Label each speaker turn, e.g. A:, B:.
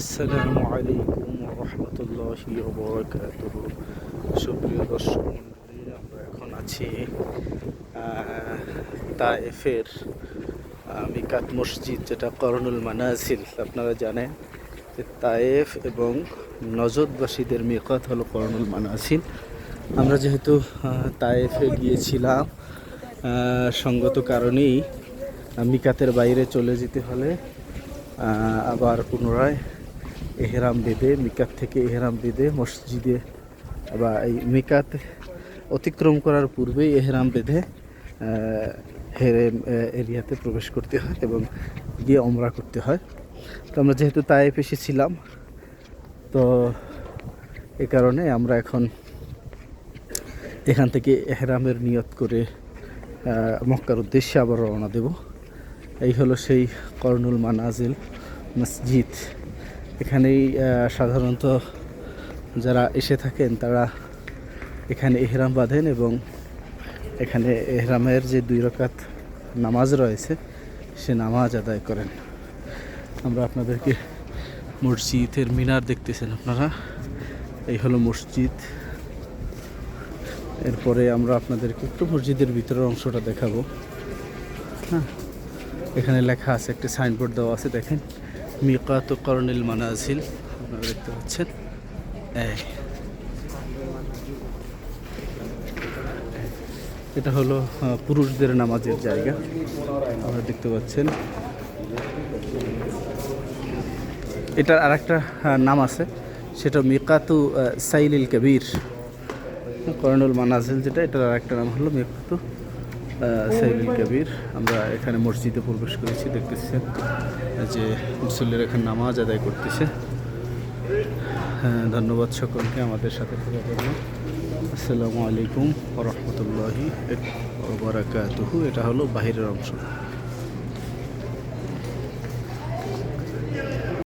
A: আসসালামু আলাইকুম রহমতুল্লাহি ওবরাকাতুহ। সুপ্রিয় দর্শক মণ্ডলী, আমরা এখন আছি তায়েফের মিকাত মসজিদ, যেটা করনুল মানাজিল। আপনারা জানেন যে তায়েফ এবং নজদবাসীদের মিকাত হলো করনুল মানাজিল। আমরা যেহেতু তায়েফে গিয়েছিলাম সঙ্গত কারণেই মিকাতের বাইরে চলে যেতে হলে আবার পুনরায় এহেরাম বেঁধে মিকাত থেকে এহরাম বেঁধে মসজিদে বা এই মিকাত অতিক্রম করার পূর্বেই এহরাম বেঁধে হেরেম এরিয়াতে প্রবেশ করতে হয় এবং গিয়ে অমরা করতে হয়। তো আমরা যেহেতু তাইফ এসেছিলাম, তো এ কারণে আমরা এখন এখান থেকে এহরামের নিয়ত করে মক্কার উদ্দেশ্যে আবার রওনা দেব। এই হলো সেই কর্নুল মানাজিল মসজিদ। এখানেই সাধারণত যারা এসে থাকেন, তারা এখানে এহরাম বাঁধেন এবং এখানে এহরামের যে দুই রকাত নামাজ রয়েছে, সে নামাজ আদায় করেন। আমরা আপনাদেরকে মসজিদের মিনার দেখতেছেন আপনারা। এই হলো মসজিদ। এরপরে আমরা আপনাদেরকে একটু মসজিদের ভিতরের অংশটা দেখাবো। হ্যাঁ এখানে লেখা আছে, একটি সাইনবোর্ড দেওয়া আছে, দেখেন। মিকাত করনিল মানাজিল, আপনারা দেখতে পাচ্ছেন। এটা হলো পুরুষদের নামাজের জায়গা। আপনারা দেখতে পাচ্ছেন। এটার আর একটা নাম আছে। সেটা মিকাতু সাইলিল কবির। করনুল মানাজিল যেটা, এটার আর একটা নাম হলো মিকাতু আহ, কাবির আমরা এখানে মসজিদে প্রবেশ করেছি দেখতেছেন যে মুসল্লিরা এখানে নামাজ আদায় করতেছে। হ্যাঁ ধন্যবাদ সকলকে আমাদের সাথে আসসালামু আলাইকুম রহমতুল্লাহি বারাকাতুহু। এটা হলো বাহিরের অংশ।